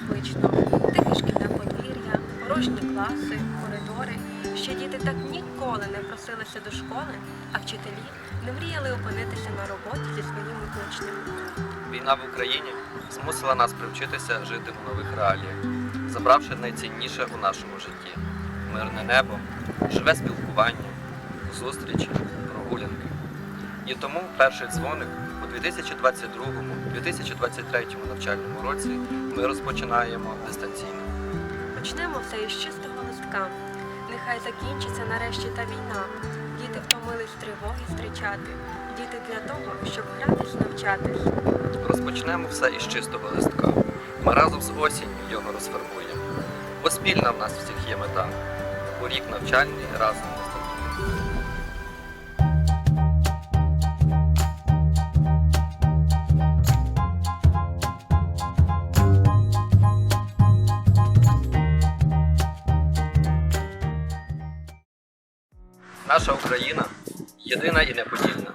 незвично. Тихе шкільне подвір'я, порожні класи, коридори. Ще діти так ніколи не просилися до школи, а вчителі не мріяли опинитися на роботі зі своїми учнями. Війна в Україні змусила нас привчитися жити в нових реаліях, забравши найцінніше у нашому житті мирне небо, живе спілкування, зустрічі, прогулянки. І тому перший дзвоник 2022-2023 навчальному році ми розпочинаємо дистанційно. Почнемо все із чистого листка. Нехай закінчиться нарешті та війна. Діти втомились тривоги зустрічати. Діти для того, щоб гратись, навчатись. Розпочнемо все із чистого листка. Ми разом з осінню його розфарбуємо. Бо спільна в нас всіх є мета. У рік навчальний разом Наша Україна єдина і неподільна.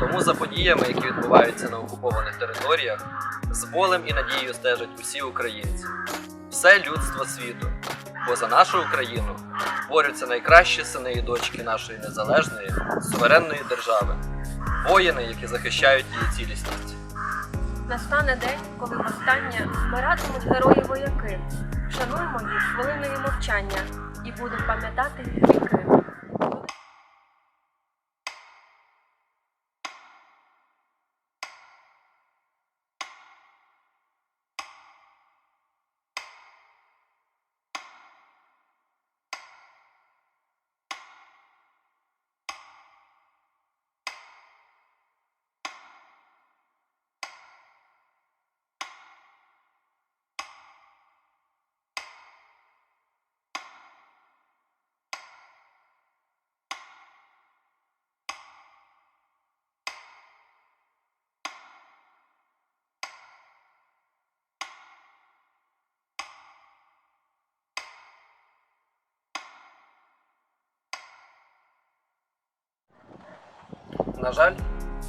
Тому за подіями, які відбуваються на окупованих територіях, з болем і надією стежать усі українці, все людство світу. Бо за нашу Україну борються найкращі сини і дочки нашої незалежної, суверенної держави, воїни, які захищають її цілісність. Настане день, коли востаннє вмиратимуть герої вояки. Шануємо їх хвилиною мовчання і будемо пам'ятати їх віки. На жаль,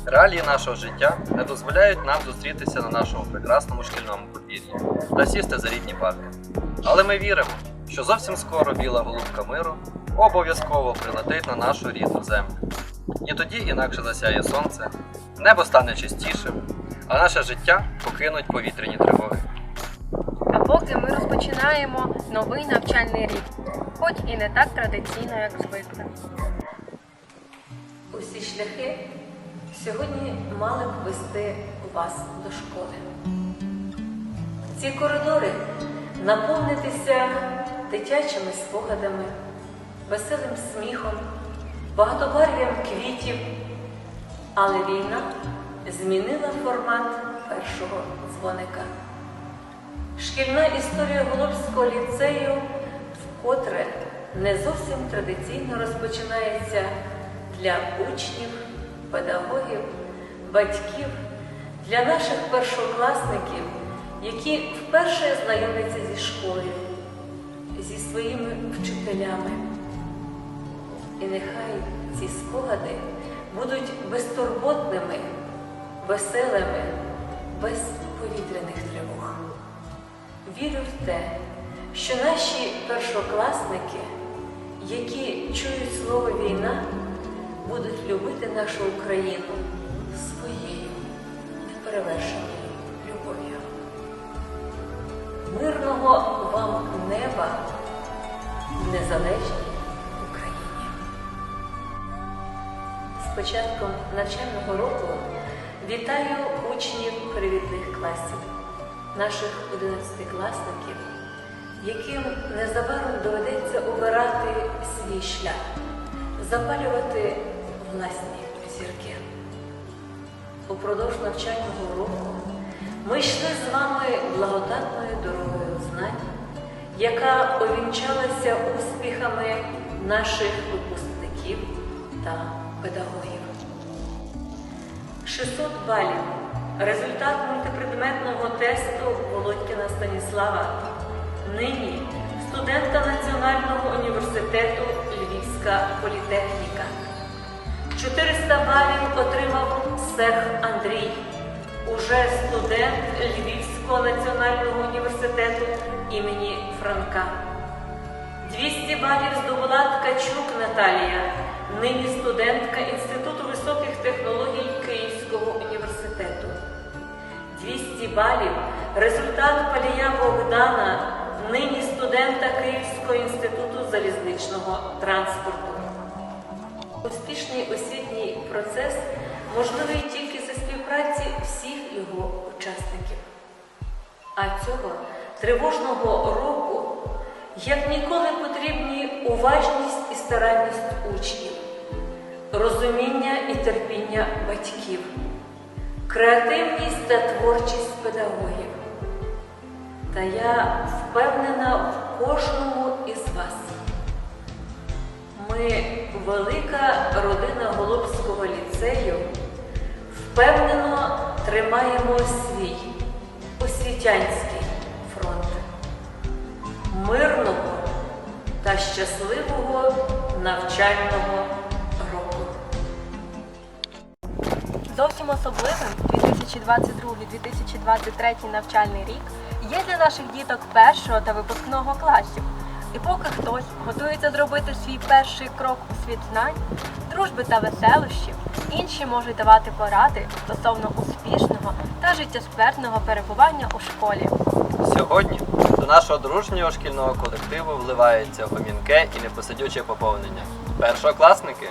реалії нашого життя не дозволяють нам зустрітися на нашому прекрасному шкільному подвір'ї та сісти за рідні парки. Але ми віримо, що зовсім скоро біла голубка миру обов'язково прилетить на нашу рідну землю. І тоді інакше засяє сонце, небо стане чистішим, а наше життя покинуть повітряні тривоги. А поки ми розпочинаємо новий навчальний рік, хоч і не так традиційно, як звикли. Усі шляхи сьогодні мали б вести вас до школи. Ці коридори наповнитися дитячими спогадами, веселим сміхом, багатобарв'ям квітів. Але війна змінила формат першого дзвоника. Шкільна історія Голубського ліцею вкотре не зовсім традиційно розпочинається для учнів, педагогів, батьків, для наших першокласників, які вперше знайомляться зі школою, зі своїми вчителями. І нехай ці спогади будуть безтурботними, веселими, без повітряних тривог. Вірю в те, що наші першокласники, які чують слово війна, будуть любити нашу Україну своєю неперевершеною любов'ю. Мирного вам неба в незалежній Україні. З початком навчального року вітаю учнів привітних класів, наших одинадцятикласників, яким незабаром доведеться обирати свій шлях, запалювати власні зірки. Упродовж навчального року ми йшли з вами благодатною дорогою знань, яка овінчалася успіхами наших випускників та педагогів. 600 балів. Результат мультипредметного тесту Володькіна Станіслава. Нині студентка Національного університету Львівська політехніка. 400 балів отримав Сех Андрій, уже студент Львівського національного університету імені Франка. 200 балів здобула Ткачук Наталія, нині студентка Інституту високих технологій Київського університету. 200 балів результат Палія Богдана, нині студента Київського інституту залізничного транспорту. Успішний освітній процес можливий тільки за співпраці всіх його учасників. А цього тривожного року як ніколи потрібні уважність і старанність учнів, розуміння і терпіння батьків, креативність та творчість педагогів. Та я впевнена в кожному із вас. Ми, велика родина Голубського ліцею, впевнено тримаємо свій освітянський фронт мирного та щасливого навчального року. Зовсім особливим 2022-2023 навчальний рік є для наших діток першого та випускного класів. І поки хтось готується зробити свій перший крок у світ знань, дружби та веселощів, інші можуть давати поради стосовно успішного та життєспертного перебування у школі. Сьогодні до нашого дружнього шкільного колективу вливається гомінке і непосидюче поповнення. Першокласники.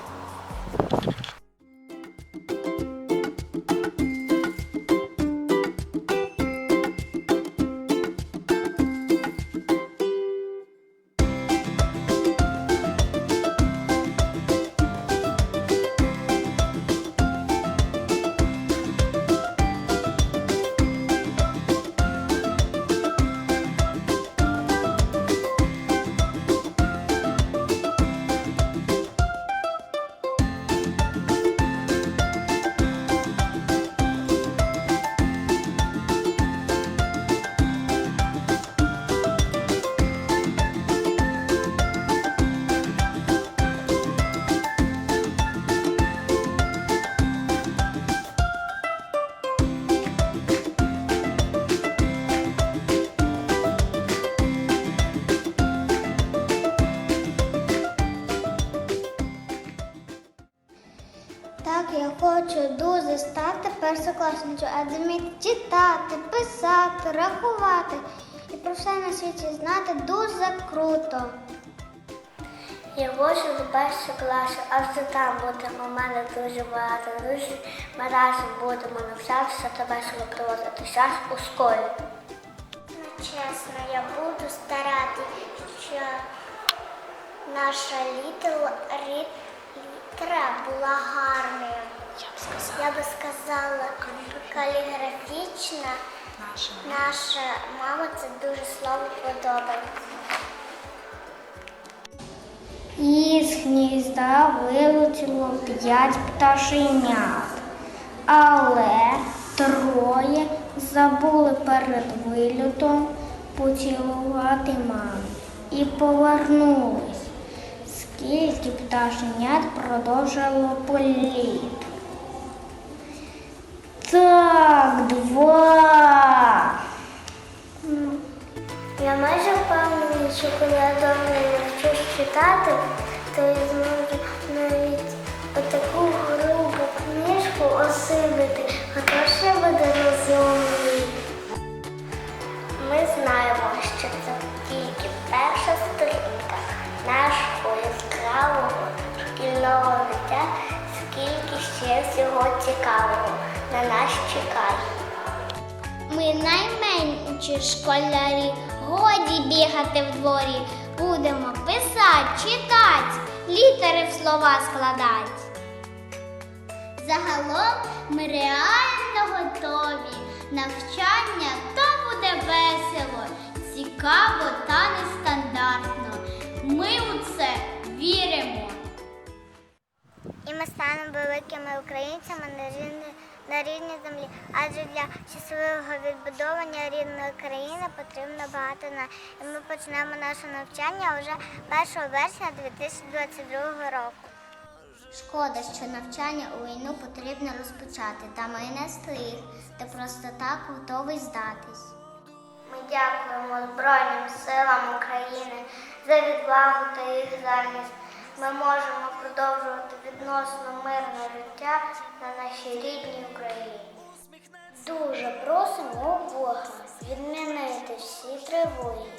Першокласницею, а вміти читати, писати, рахувати і про все на світі знати дуже круто. Я хочу до першого класу, а вже там буде у мене дуже багато друзів. Ми разом будемо навчатися та весело проводити час у школі. Ну, чесно, я буду старатися, що наша літера була гарною. Я би сказала, каліграфічна. Наша мама це дуже слово подобається. Із гнізда вилетіло п'ять пташенят, але троє забули перед вильотом поцілувати маму і повернулись. Скільки пташенят продовжило політ? Так, два. Я майже впевнена, що коли я добре навчусь читати, то я зможу навіть отаку грубу книжку осилити, а то ще буде розумний. Ми знаємо, що це тільки перша сторінка нашого яскравого шкільного життя, скільки ще всього цікавого на нас чекає. Ми найменші школярі, годі бігати в дворі. Будемо писати, читати, літери в слова складати. Загалом ми реально готові. Навчання то буде весело, цікаво та нестандартно. Ми у це віримо. І ми станемо великими українцями на на рідній землі. Адже для щасливого відбудовання рідної країни потрібно багато на і ми почнемо наше навчання вже 1 вересня 2022 року. Шкода, що навчання у війну потрібно розпочати, та ми не стріх, ти просто так готовий здатись. Ми дякуємо Збройним силам України за відвагу та їх захист. Ми можемо продовжувати відносно мирне життя на нашій рідній Україні. Дуже просимо Бога відмінити всі тривоги,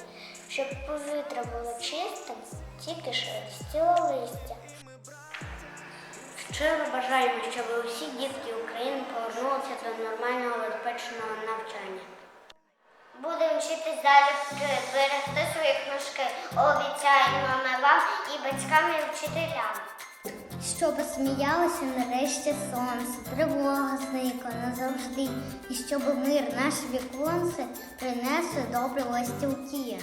щоб повітря було чистим, тільки шелестіло листя. Щиро бажаємо, щоб усі дітки України повернулися до нормального безпечного навчання. Будемо вчитись далі берегти книжки. Обіцяємо ми вам і батькам, і вчителям. Щоб сміялося нарешті сонце, тривога зникла назавжди, і щоб мир наші віконце принесли добрі ластівки.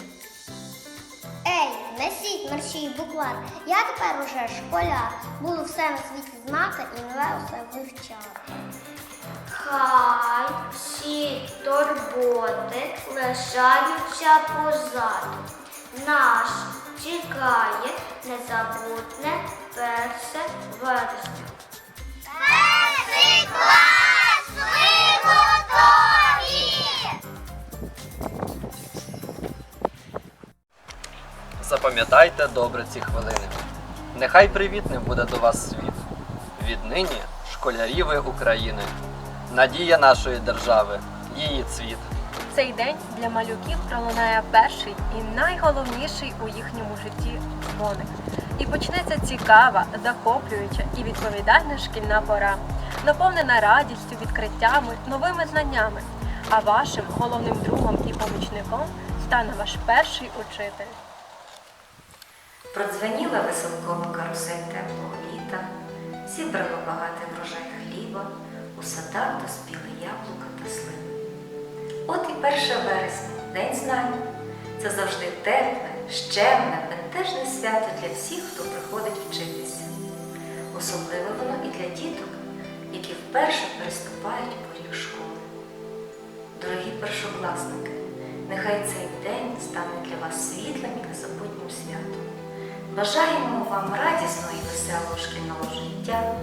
Ей, несіть мерщій буквар, я тепер уже школяр, буду все на світі знати і нове усе вивчати. Хай всі турботи лишаються позаду. Нас чекає незабутне перше вересня. Перший клас! Ми готові! Запам'ятайте добре ці хвилини. Нехай привітним буде до вас світ. Віднині школярі ви України. Надія нашої держави, її цвіт. Цей день для малюків пролунає перший і найголовніший у їхньому житті дзвоник. І почнеться цікава, захоплююча і відповідальна шкільна пора, наповнена радістю, відкриттями, новими знаннями. А вашим головним другом і помічником стане ваш перший учитель. Продзвеніла веселком карусель теплого літа, зібрало багатий врожай хліба, у садах доспіли яблука та слини. От і 1 вересня, День знань. Це завжди тепле, щемне, бентежне свято для всіх, хто приходить вчитися. Особливе воно і для діток, які вперше переступають поріг школи. Дорогі першокласники, нехай цей день стане для вас світлим і незабутнім святом. Бажаємо вам радісного і веселого шкільного життя,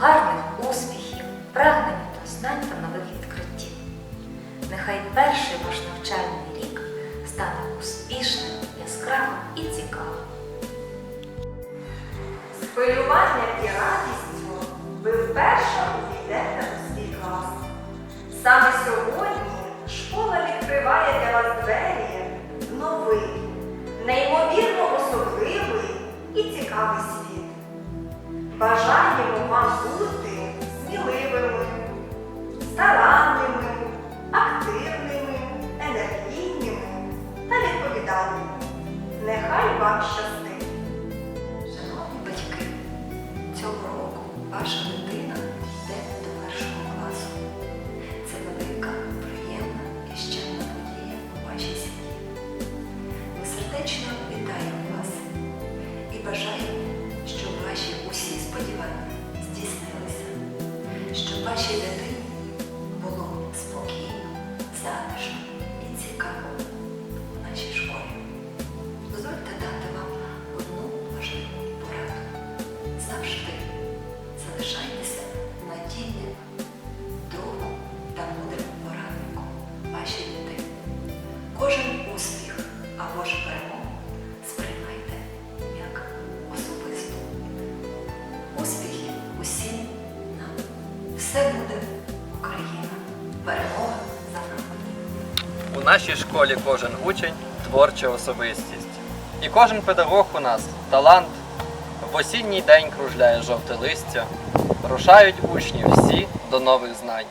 гарних успіхів, прагнення до знань та нових. Нехай перший ваш навчальний рік стане успішним, яскравим і цікавим. З і радістю ви вперше увійдете у свій клас. Саме сьогодні школа відкриває для вас двері новий, неймовірно особливий і цікавий світ. Бажаємо вам бути сміливими, старанними, активними, енергійними та відповідальними. Нехай вам щастить! Шановні батьки, цього року ваша дитина школі кожен учень творча особистість. І кожен педагог у нас талант. В осінній день кружляє жовте листя. Рушають учні всі до нових знань.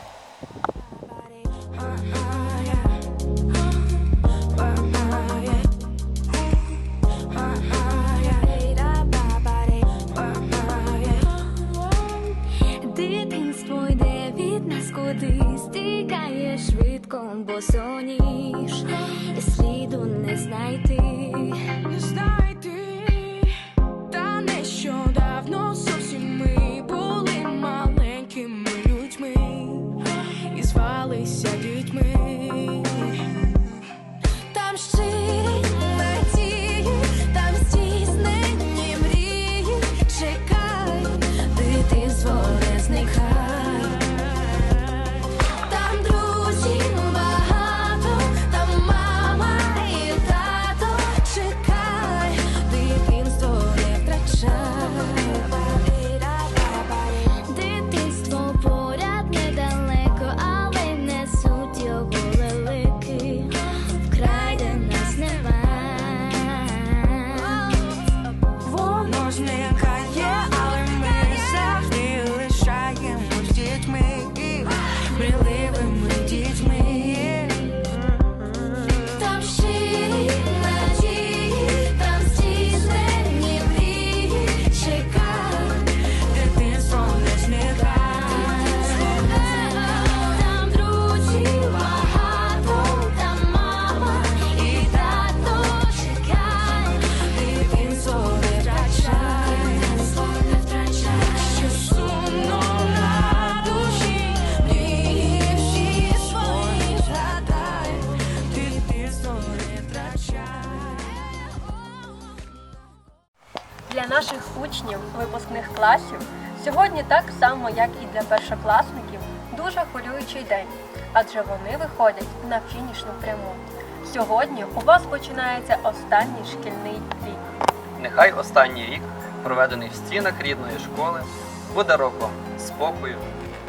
Дитинство йде від нас кудись, тікає швидко, бо соніш, і сліду не знайти. Не знайти, та нещодавно зовсім ми були маленькими людьми і звалися дітьми. Там щирі надії, там здійснені мрії. Чекай, дитинство не зникай. Так як і для першокласників, дуже хвилюючий день, адже вони виходять на фінішну пряму. Сьогодні у вас починається останній шкільний рік. Нехай останній рік, проведений в стінах рідної школи, буде роком спокою,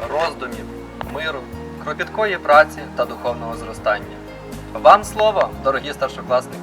роздумів, миру, кропіткої праці та духовного зростання. Вам слово, дорогі старшокласники!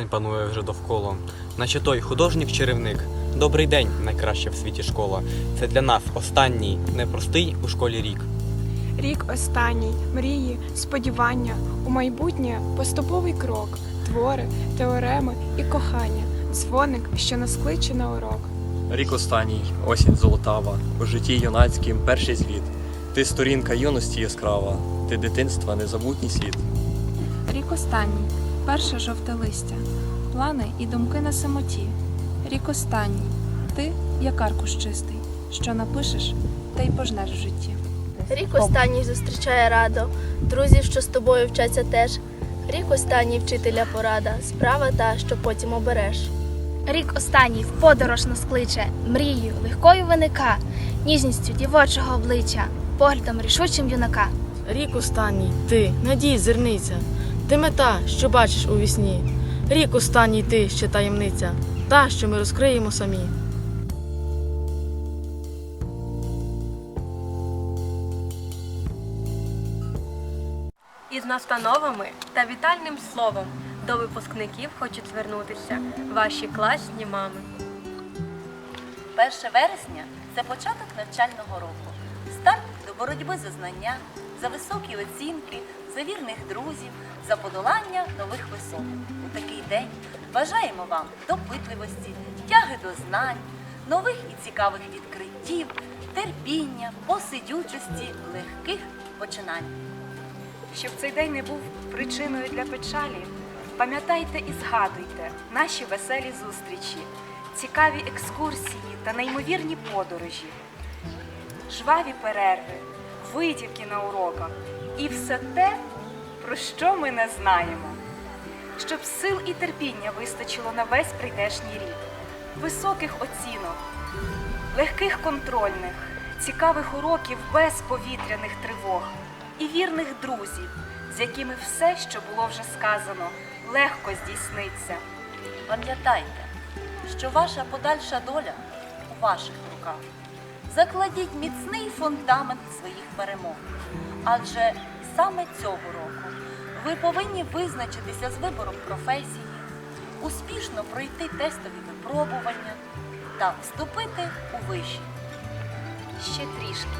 Вересень панує вже довкола, наче той художник-чарівник. Добрий день, найкраща в світі школа. Це для нас останній, непростий у школі рік. Рік останній, мрії, сподівання, у майбутнє поступовий крок, твори, теореми і кохання, дзвоник, що нас кличе на урок. Рік останній, осінь золотава, у житті юнацьким перший звіт. Ти сторінка юності яскрава, ти дитинства незабутній слід. Рік останній, перше жовте листя, плани і думки на самоті. Рік останній, ти як аркуш чистий, що напишеш, та й пожнеш в житті. Рік останній зустрічає радо, друзів, що з тобою вчаться теж. Рік останній вчителя порада, справа та, що потім обереш. Рік останній в подорож нас кличе, мрією легкою виника, ніжністю дівочого обличчя, поглядом рішучим юнака. Рік останній, ти, надій, зерниця, ти мета, що бачиш у вісні. Рік останній ти ще таємниця, та, що ми розкриємо самі. Із настановами та вітальним словом до випускників хочуть звернутися ваші класні мами. 1 вересня це початок навчального року, старт до боротьби за знання, за високі оцінки, за вірних друзів, за подолання нових висот. У такий день бажаємо вам допитливості, тяги до знань, нових і цікавих відкриттів, терпіння, посидючості, легких починань. Щоб цей день не був причиною для печалі, пам'ятайте і згадуйте наші веселі зустрічі, цікаві екскурсії та неймовірні подорожі, жваві перерви, витівки на уроках і все те, про що ми не знаємо. Щоб сил і терпіння вистачило на весь прийдешній рік, високих оцінок, легких контрольних, цікавих уроків без повітряних тривог і вірних друзів, з якими все, що було вже сказано, легко здійсниться. Пам'ятайте, що ваша подальша доля в ваших руках. Закладіть міцний фундамент своїх перемог. Адже саме цього року ви повинні визначитися з вибором професії, успішно пройти тестові випробування та вступити у виші. Ще трішки,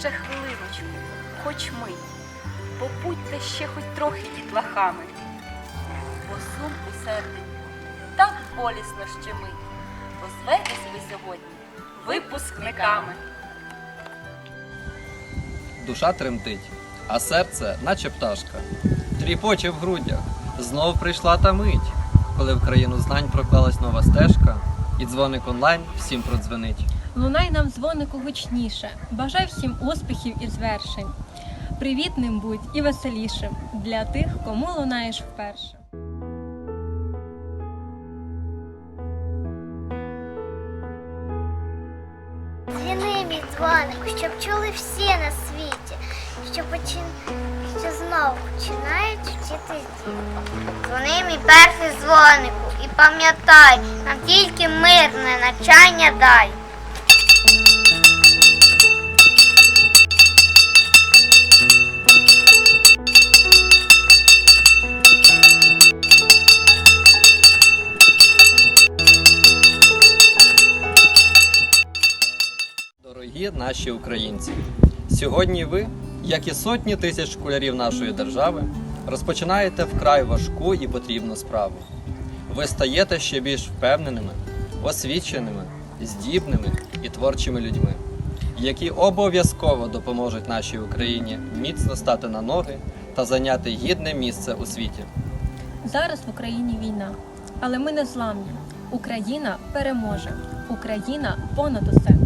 ще хвилиночку, хоч ми. Побудьте ще хоч трохи дітлахами. бо сум у серденьку так болісно щемить. Позветесь ви сьогодні Випускниками. Душа тремтить, а серце, наче пташка, тріпоче в грудях. Знов прийшла та мить, коли в країну знань проклалась нова стежка, і дзвоник онлайн всім продзвенить. Лунай нам дзвонику гучніше, бажай всім успіхів і звершень. Привітним будь і веселішим для тих, кому лунаєш вперше. Дзвіни щоб чули всі на світі, що почин... що знову починають вчитись діти. Дзвони мій перший дзвонику і пам'ятай, нам тільки мирне навчання дай. Дорогі наші українці, сьогодні ви, як і сотні тисяч школярів нашої держави, розпочинаєте вкрай важку і потрібну справу. Ви стаєте ще більш впевненими, освіченими, здібними і творчими людьми, які обов'язково допоможуть нашій Україні міцно стати на ноги та зайняти гідне місце у світі. Зараз в Україні війна, але ми не зламні. Україна переможе. Україна понад усе.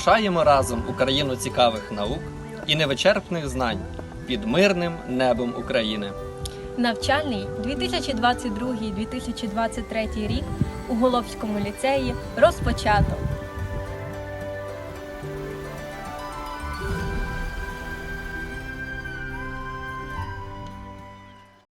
Рушаємо разом у країну цікавих наук і невичерпних знань під мирним небом України. Навчальний 2022-2023 рік у Головському ліцеї розпочато.